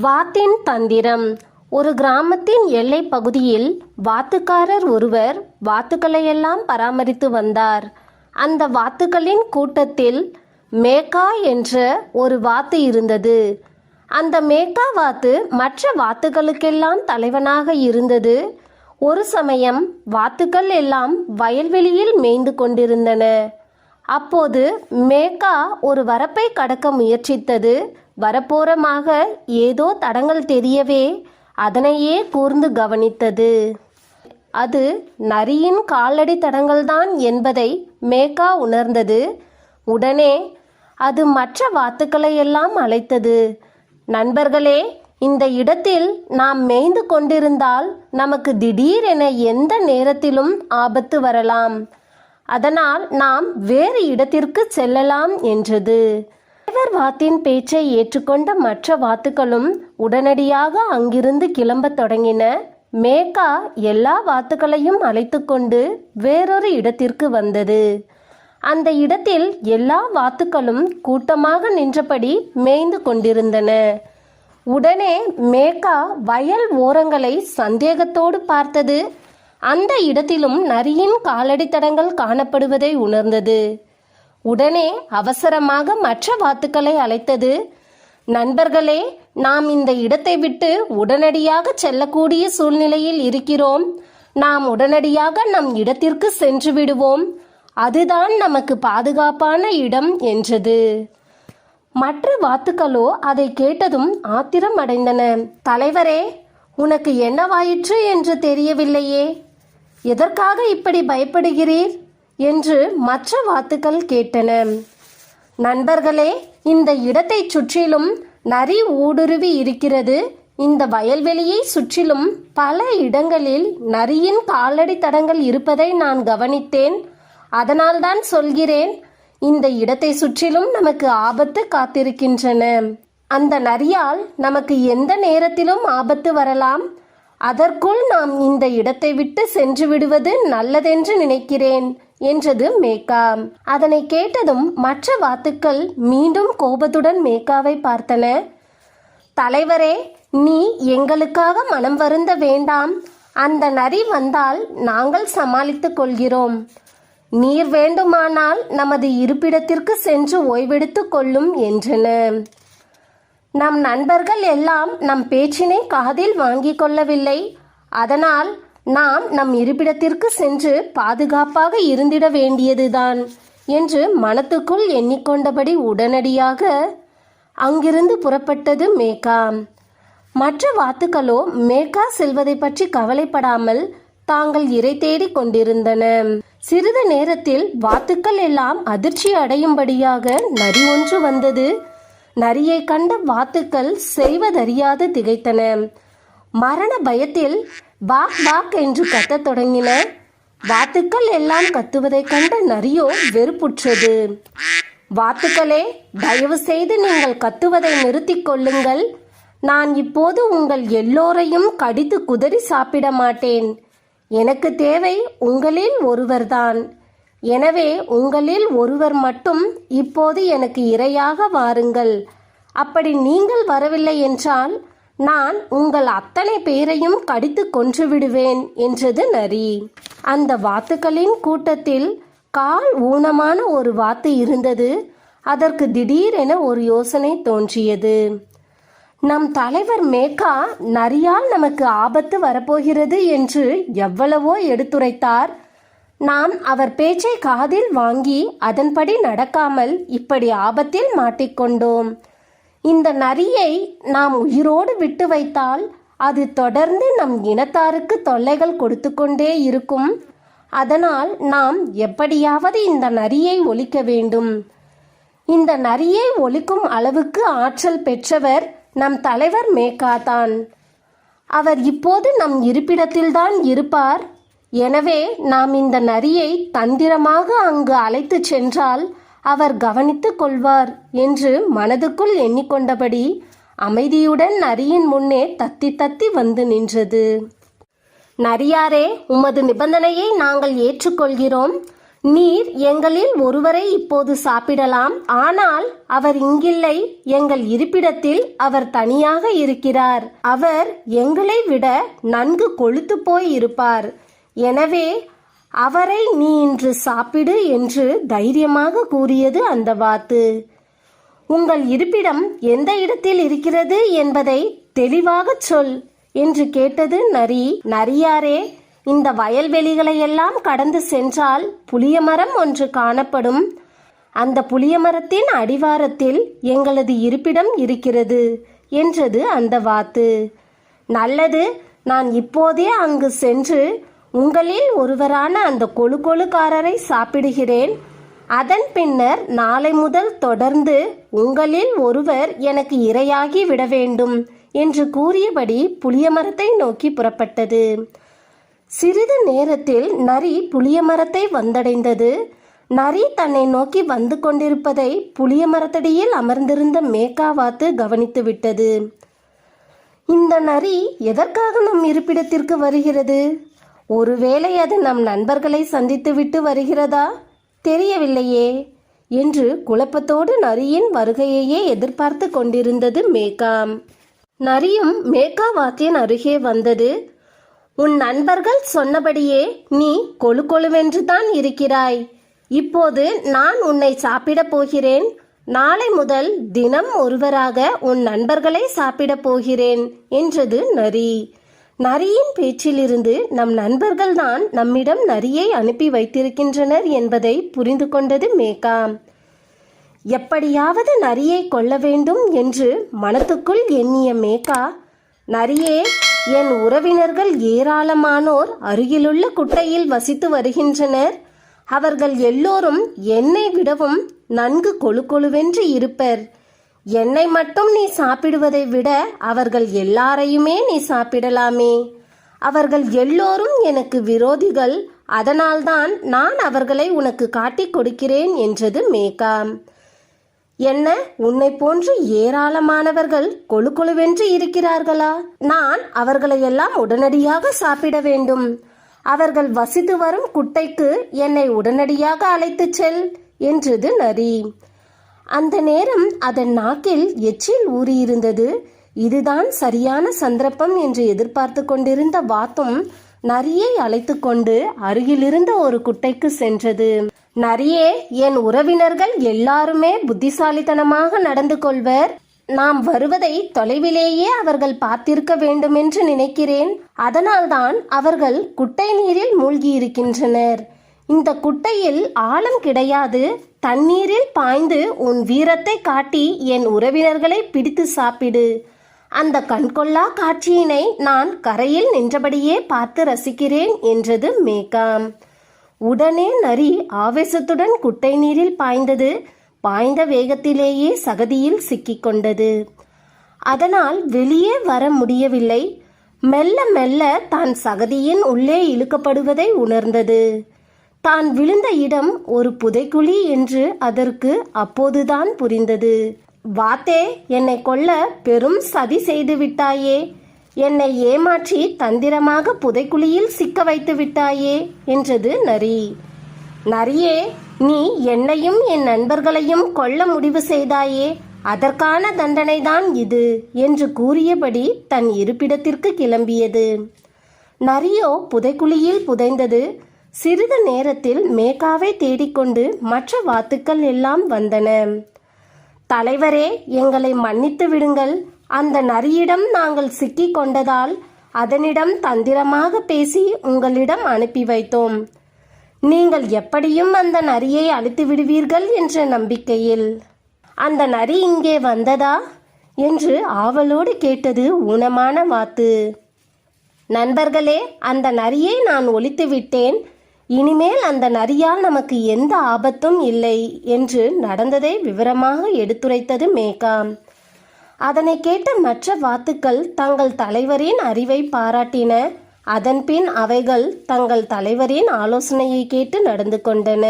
வாத்தின் தந்திரம். ஒரு கிராமத்தின் எல்லை பகுதியில் வாத்துக்காரர் ஒருவர் வாத்துக்களையெல்லாம் பராமரித்து வந்தார். அந்த வாத்துக்களின் கூட்டத்தில் மேக்கா என்ற ஒரு வாத்து இருந்தது. அந்த மேக்கா வாத்து மற்ற வாத்துகளுக்கெல்லாம் தலைவனாக இருந்தது. ஒரு சமயம் வாத்துக்கள் எல்லாம் வயல்வெளியில் மேய்ந்து கொண்டிருந்தன. அப்போது மேக்கா ஒரு வரப்பை கடக்க முயற்சித்தது. வரப்போரமாக ஏதோ தடங்கள் தெரியவே அதனையே கூர்ந்து கவனித்தது. அது நரியின் காலடி தடங்கள்தான் என்பதை மேக்கா உணர்ந்தது. உடனே அது மற்ற வாத்துக்களை எல்லாம் அழைத்தது. நண்பர்களே இந்த இடத்தில் நாம் மேய்ந்து கொண்டிருந்தால் நமக்கு திடீரென எந்த நேரத்திலும் ஆபத்து வரலாம். அதனால் நாம் வேறு இடத்திற்கு செல்லலாம் என்றது. தலைவர் வாத்தின் பேச்சை ஏற்றுக்கொண்ட மற்ற வாத்துக்களும் உடனடியாக அங்கிருந்து கிளம்பத் தொடங்கின. மேக்கா எல்லா வாத்துக்களையும் அழைத்து கொண்டு வேறொரு இடத்திற்கு வந்தது. அந்த இடத்தில் எல்லா வாத்துக்களும் கூட்டமாக நின்றபடி மேய்ந்து கொண்டிருந்தன. உடனே மேக்கா வயல் ஓரங்களை சந்தேகத்தோடு பார்த்தது. அந்த இடத்திலும் நரியின் காலடி தடங்கள் காணப்படுவதை உணர்ந்தது. உடனே அவசரமாக மற்ற வாத்துக்களை அழைத்தது. நண்பர்களே நாம் இந்த இடத்தை விட்டு உடனடியாக செல்லக்கூடிய சூழ்நிலையில் இருக்கிறோம். நாம் உடனடியாக நம் இடத்திற்கு சென்று விடுவோம். அதுதான் நமக்கு பாதுகாப்பான இடம் என்றது. மற்ற வாத்துக்களோ அதை கேட்டதும் ஆத்திரம் அடைந்தன. தலைவரே உனக்கு என்னவாயிற்று என்று தெரியவில்லையே. எதற்காக இப்படி பயப்படுகிறீர்? என்று மற்ற வாத்துக்கள் கேட்டன. நண்பர்களே இந்த இடத்தை சுற்றிலும் நரி ஊடுருவி இருக்கிறது. இந்த வயல்வெளியை சுற்றிலும் பல இடங்களில் நரியின் காலடி தடங்கள் இருப்பதை நான் கவனித்தேன். அதனால்தான் சொல்கிறேன் இந்த இடத்தை சுற்றிலும் நமக்கு ஆபத்து காத்திருக்கின்றன. அந்த நரியால் நமக்கு எந்த நேரத்திலும் ஆபத்து வரலாம். அதற்குள் நாம் இந்த இடத்தை விட்டு சென்று விடுவது நல்லதென்று நினைக்கிறேன். என்றது மேக்கா. அதனை கேட்டதும் மற்ற வாத்துக்கள் மீண்டும் கோபத்துடன் மேக்காவை பார்த்தன. தலைவரே நீ எங்களுக்காக மனம் வருந்த வேண்டாம். அந்த நரி வந்தால் நாங்கள் சமாளித்துக் கொள்கிறோம். நீர் வேண்டுமானால் நமது இருப்பிடத்திற்கு சென்று ஓய்வெடுத்துக் கொள்ளும் என்றன. நம் நண்பர்கள் எல்லாம் நம் பேச்சினை காதில் வாங்கிக் கொள்ளவில்லை. அதனால் நாம் நம் இருப்பிடத்திற்கு சென்று பாதுகாப்பாக இருந்திட வேண்டியதுதான் என்று மனத்துக்குள் எண்ணிக்கொண்டபடி உடனடியாக அங்கிருந்து புறப்பட்டது மேகா மற்ற வாத்துக்களோ மேகா செல்வதை பற்றி கவலைப்படாமல் தாங்கள் இறை தேடிக் கொண்டிருந்தன. சிறிது நேரத்தில் வாத்துக்கள் எல்லாம் அதிர்ச்சி அடையும்படியாக நரி ஒன்று வந்தது. நரியை கண்ட வாத்துக்கள் செய்வதறியாது திகைத்தன. மரண பயத்தில் வாக் பாக் என்று கத்தத் தொடங்கின வாத்துக்கள் எல்லாம் கத்துவதைக் கண்ட நரியோ வெறுப்புற்றது. வாத்துக்களே தயவு செய்து நீங்கள் கத்துவதை நிறுத்திக் கொள்ளுங்கள். நான் இப்போது உங்கள் எல்லோரையும் கடித்து குதறி சாப்பிட மாட்டேன். எனக்கு தேவை உங்களில் ஒருவர்தான். எனவே உங்களில் ஒருவர் மட்டும் இப்போது எனக்கு இரையாக வாருங்கள். அப்படி நீங்கள் வரவில்லை என்றால் நான் உங்கள் அத்தனை பேரையும் கடித்து கொன்று விடுவேன் என்றது நரி. அந்த வாத்துக்களின் கூட்டத்தில் கால் ஊனமான ஒரு வாத்து இருந்தது. அதற்கு திடீரென ஒரு யோசனை தோன்றியது. நம் தலைவர் மேக்கா நரியால் நமக்கு ஆபத்து வரப்போகிறது என்று எவ்வளவோ எடுத்துரைத்தார். நாம் அவர் பேச்சை காதில் வாங்கி அதன்படி நடக்காமல் இப்படி ஆபத்தில் மாட்டிக்கொண்டோம். இந்த நரியை நாம் உயிரோடு விட்டு வைத்தால் அது தொடர்ந்து நம் இனத்தாருக்கு தொல்லைகள் கொடுத்து கொண்டே இருக்கும். அதனால் நாம் எப்படியாவது இந்த நரியை ஒழிக்க வேண்டும். இந்த நரியை ஒழிக்கும் அளவுக்கு ஆற்றல் பெற்றவர் நம் தலைவர் மேகாதான் அவர் இப்போது நம் இருப்பிடத்தில்தான் இருப்பார். எனவே நாம் இந்த நரியை தந்திரமாக அங்கு அழைத்துச் சென்றால் அவர் கவனித்துக் கொள்வார் என்று மனதுக்குள் எண்ணிக்கொண்டபடி அமைதியுடன் நரியின் முன்னே தத்தி தத்தி வந்து நின்றது. நரியாரே உமது நிபந்தனையை நாங்கள் ஏற்றுக்கொள்கிறோம். நீர் எங்களில் ஒருவரை இப்போது சாப்பிடலாம். ஆனால் அவர் இங்கில்லை. எங்கள் இருப்பிடத்தில் அவர் தனியாக இருக்கிறார். அவர் எங்களை விட நன்கு கொழுத்து போய் இருப்பார். எனவே அவரை நீ இன்று சாப்பிடு என்று தைரியமாக கூறியது அந்த வாத்து. உங்கள் இருப்பிடம் எந்த இடத்தில் இருக்கிறது என்பதை தெளிவாகச் சொல் என்று கேட்டது நரி. நரியாரே இந்த வயல்வெளிகளையெல்லாம் கடந்து சென்றால் புளியமரம் ஒன்று காணப்படும். அந்த புளியமரத்தின் அடிவாரத்தில் எங்களது இருப்பிடம் இருக்கிறது என்றது அந்த வாத்து. நல்லது நான் இப்போதே அங்கு சென்று உங்களில் ஒருவரான அந்த கொழு கொழுக்காரரை சாப்பிடுகிறேன். அதன் பின்னர் நாளை முதல் தொடர்ந்து உங்களில் ஒருவர் எனக்கு இரையாகி விட வேண்டும் என்று கூறியபடி புளியமரத்தை நோக்கி புறப்பட்டது. சிறிது நேரத்தில் நரி புளியமரத்தை வந்தடைந்தது. நரி தன்னை நோக்கி வந்து கொண்டிருப்பதை புளியமரத்தடியில் அமர்ந்திருந்த மேக்காவாத்து கவனித்து விட்டது. இந்த நரி எதற்காக நம் இருப்பிடத்திற்கு வருகிறது? ஒருவேளை அது நம் நண்பர்களை சந்தித்துவிட்டு வருகிறதா? தெரியவில்லையே. என்று குழப்பத்தோடு நரியின் வருகையையே எதிர்பார்த்து கொண்டிருந்தது மேகாம். நரியும் மேகாவாத்தின் அருகே வந்தது. உன் நண்பர்கள் சொன்னபடியே நீ கொழு கொழுவென்று தான் இருக்கிறாய். இப்போது நான் உன்னை சாப்பிடப் போகிறேன். நாளை முதல் தினம் ஒருவராக உன் நண்பர்களை சாப்பிடப் போகிறேன் என்றது நரி. நரியின் பேச்சிலிருந்து நம் நண்பர்கள்தான் நம்மிடம் நரியை அனுப்பி வைத்திருக்கின்றனர் என்பதை புரிந்து கொண்டது மேகா எப்படியாவது நரியை கொல்ல வேண்டும் என்று மனத்துக்குள் எண்ணிய மேகா நரியே என் உறவினர்கள் ஏராளமானோர் அருகிலுள்ள குட்டையில் வசித்து வருகின்றனர். அவர்கள் எல்லோரும் என்னை விடவும் நன்கு கொழு கொழுவென்று இருப்பர். என்னை மட்டும் நீ சாப்பிடுவதை விட அவர்கள் எல்லாரையுமே நீ சாப்பிடலாமே. அவர்கள் எல்லோரும் எனக்கு விரோதிகள். அதனால்தான் நான் அவர்களை உனக்கு காட்டிக் கொடுக்கிறேன் என்றது மேகா என்ன? உன்னை போன்று ஏராளமானவர்கள் கொழு கொழுவென்று இருக்கிறார்களா? நான் அவர்களை எல்லாம் உடனடியாக சாப்பிட வேண்டும். அவர்கள் வசித்து வரும் குட்டைக்கு என்னை உடனடியாக அழைத்துச் செல் என்றது நரி அந்த நேரம் அதன் நாக்கில் எச்சில் ஊறியிருந்தது. இதுதான் சரியான சந்தர்ப்பம் என்று எதிர்பார்த்து கொண்டிருந்த வாத்தும் நரியை அழைத்து கொண்டு அருகிலிருந்த ஒரு குட்டைக்கு சென்றது. நரியே என் உறவினர்கள் எல்லாருமே புத்திசாலித்தனமாக நடந்து கொள்வர். நாம் வருவதை தொலைவிலேயே அவர்கள் பார்த்திருக்க வேண்டும் என்று நினைக்கிறேன். அதனால்தான் அவர்கள் குட்டை நீரில் மூழ்கியிருக்கின்றனர். இந்த குட்டையில் ஆழம் கிடையாது. தண்ணீரில் பாய்ந்து உன் வீரத்தை காட்டி என் உறவினர்களை பிடித்து சாப்பிடு. அந்த கண்கொள்ளா காட்சியினை நான் கரையில் நின்றபடியே பார்த்து ரசிக்கிறேன் என்றது மேகாம். உடனே நரி ஆவேசத்துடன் குட்டை நீரில் பாய்ந்தது. பாய்ந்த வேகத்திலேயே சகதியில் சிக்கிக்கொண்டது அதனால் வெளியே வர முடியவில்லை. மெல்ல மெல்ல தான் சகதியின் உள்ளே இழுக்கப்படுவதை உணர்ந்தது. தான் விழுந்த இடம் ஒரு புதைக்குழி என்று அதற்கு அப்போதுதான் புரிந்தது. வாத்தே என்னை கொல்ல பெரும் சதி செய்து விட்டாயே. என்னை ஏமாற்றி தந்திரமாக புதைக்குழியில் சிக்க வைத்து விட்டாயே என்றது நரி. நரியே நீ என்னையும் என் நண்பர்களையும் கொல்ல முடிவு செய்தாயே. அதற்கான தண்டனைதான் இது என்று கூறியபடி தன் இருப்பிடத்திற்கு கிளம்பியது. நரியோ புதைக்குழியில் புதைந்தது. சிறிது நேரத்தில் மேகாவை தேடிக்கொண்டு மற்ற வாத்துக்கள் எல்லாம் வந்தன. தலைவரே எங்களை மன்னித்து விடுங்கள். அந்த நரியிடம் நாங்கள் சிக்கிக் கொண்டதால் அதனிடம் தந்திரமாக பேசி உங்களிடம் அனுப்பி வைத்தோம். நீங்கள் எப்படியும் அந்த நரியை அழித்து விடுவீர்கள் என்ற நம்பிக்கையில். அந்த நரி இங்கே வந்ததா? என்று ஆவலோடு கேட்டது ஊனமான வாத்து. நண்பர்களே அந்த நரியை நான் ஒழித்து விட்டேன். இனிமேல் அந்த நரியால் நமக்கு எந்த ஆபத்தும் இல்லை என்று நடந்ததை விவரமாக எடுத்துரைத்தது மேகா அதனை கேட்ட மற்ற வாத்துக்கள் தங்கள் தலைவரின் அறிவை பாராட்டின. அதன்பின் அவைகள் தங்கள் தலைவரின் ஆலோசனையை கேட்டு நடந்து கொண்டன.